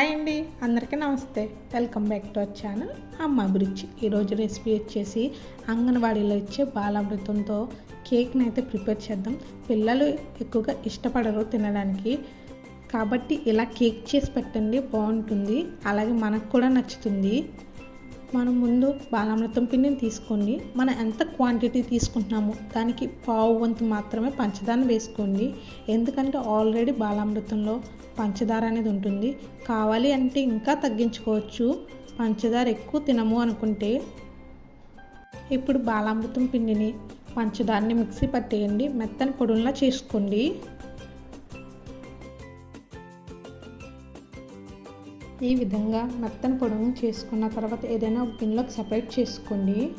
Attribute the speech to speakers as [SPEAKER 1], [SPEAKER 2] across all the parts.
[SPEAKER 1] Hi అండి అందరికీ నమస్తే. Welcome back to our channel Amma Abhiruchi ఈరోజు రెసిపీ వచ్చేసి అంగన్వాడీలో ఇచ్చే బాలామృతంతో కేక్ని అయితే ప్రిపేర్ చేద్దాం. పిల్లలు ఎక్కువగా ఇష్టపడరు తినడానికి. కాబట్టి ఇలా కేక్ చేసి పెట్టండి బాగుంటుంది. అలాగే మనకు కూడా నచ్చుతుంది. మనం ముందు బాలామృతం పిండిని తీసుకోండి. మనం ఎంత క్వాంటిటీ తీసుకుంటున్నామో దానికి పావు వంతు మాత్రమే పంచదార వేసుకోండి. ఎందుకంటే ఆల్రెడీ బాలామృతంలో పంచదార అనేది ఉంటుంది. కావాలి అంటే ఇంకా తగ్గించుకోవచ్చు. పంచదార ఎక్కువ తినము అనుకుంటే ఇప్పుడు బాలామృతం పిండిని పంచదారని మిక్సీ పట్టేయండి. మెత్తని పొడుల్లా చేసుకోండి. ఈ విధంగా మెత్తని పొడుగు చేసుకున్న తర్వాత ఏదైనా ఒక గిన్నెలోకి సపరేట్ చేసుకోండి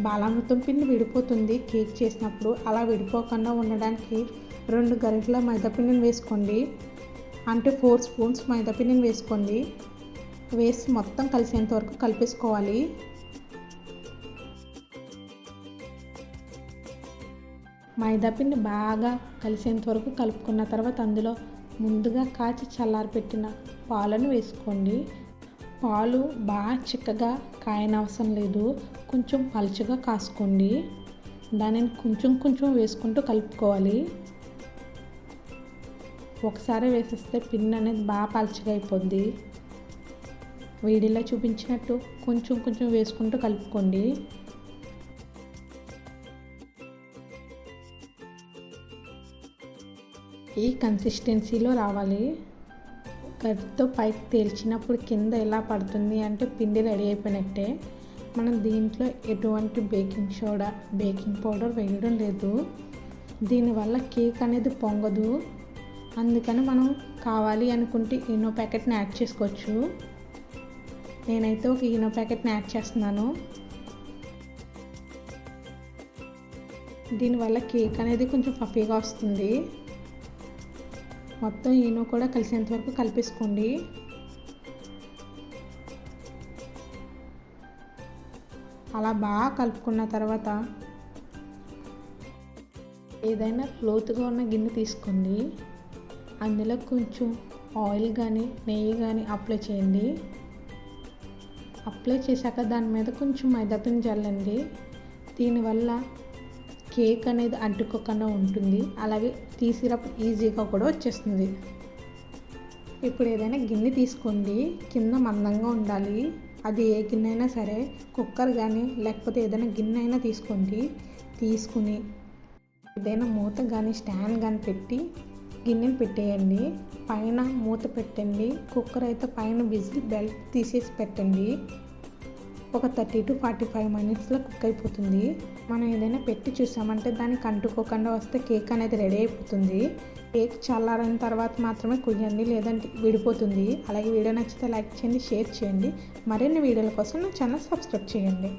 [SPEAKER 1] బాలామృతం పిండి విడిపోతుంది. కేక్ చేసినప్పుడు అలా విడిపోకుండా ఉండడానికి రెండు గరిటెల మైదాపిండిని వేసుకోండి. అంటే ఫోర్ స్పూన్స్ మైదాపిండిని వేసుకోండి. వేసి మొత్తం కలిసేంత వరకు కలిపేసుకోవాలి. మైదాపిండి బాగా కలిసేంత వరకు కలుపుకున్న తర్వాత అందులో ముందుగా కాచి చల్లారిపెట్టిన పాలను వేసుకోండి. పాలు బాగా చిక్కగా కాయనవసరం లేదు. కొంచెం పలుచగా కాసుకోండి. దానిని కొంచెం కొంచెం వేసుకుంటూ కలుపుకోవాలి. ఒకసారి వేసేస్తే పిన్ అనేది బాగా పలచగా అయిపోద్ది. వీడియోలో చూపించినట్టు కొంచెం కొంచెం వేసుకుంటూ కలుపుకోండి. ఈ కన్సిస్టెన్సీలో రావాలి. గరితో పైకి తేల్చినప్పుడు కింద ఎలా పడుతుంది అంటే పిండి రెడీ అయిపోయినట్టే. మనం దీంట్లో ఎటువంటి బేకింగ్ సోడా బేకింగ్ పౌడర్ వేయడం లేదు. దీనివల్ల కేక్ అనేది పొంగదు. అందుకని మనం కావాలి అనుకుంటే ఈనో ప్యాకెట్ని యాడ్ చేసుకోవచ్చు. నేనైతే ఒక ఈనో ప్యాకెట్ని యాడ్ చేస్తున్నాను. దీనివల్ల కేక్ అనేది కొంచెం పఫీగా వస్తుంది. మొత్తం ఈనో కూడా కలిసేంత వరకు కలిపేసుకోండి. అలా బాగా కలుపుకున్న తర్వాత ఏదైనా లోతుగా ఉన్న గిన్నె తీసుకోండి. అందులో కొంచెం ఆయిల్ కానీ నెయ్యి కానీ అప్లై చేయండి. అప్లై చేశాక దాని మీద కొంచెం మైదాపిండి చల్లండి దీనివల్ల కేక్ అనేది అంటుకోకుండా ఉంటుంది. అలాగే తీసినప్పుడు ఈజీగా కూడా వచ్చేస్తుంది. ఇప్పుడు ఏదైనా గిన్నె తీసుకోండి. కింద మందంగా ఉండాలి. అది ఏ గిన్నె అయినా సరే కుక్కర్ కానీ లేకపోతే ఏదైనా గిన్నె అయినా తీసుకోండి. తీసుకుని ఏదైనా మూత కానీ స్టాండ్ కానీ పెట్టి గిన్నెని పెట్టేయండి. పైన మూత పెట్టండి. కుక్కర్ అయితే పైన విజిల్ బెల్ట్ తీసేసి పెట్టండి. ఒక థర్టీ టు ఫార్టీ ఫైవ్ మినిట్స్లో కుక్ అయిపోతుంది. మనం ఏదైనా పెట్టి చూసామంటే దానికి అంటుకోకుండా వస్తే కేక్ అనేది రెడీ అయిపోతుంది. కేక్ చల్లారిన తర్వాత మాత్రమే కుయ్యండి లేదంటే విడిపోతుంది. అలాగే వీడియో నచ్చితే లైక్ చేయండి షేర్ చేయండి. మరిన్ని వీడియోల కోసం నా ఛానల్ సబ్స్క్రైబ్ చేయండి.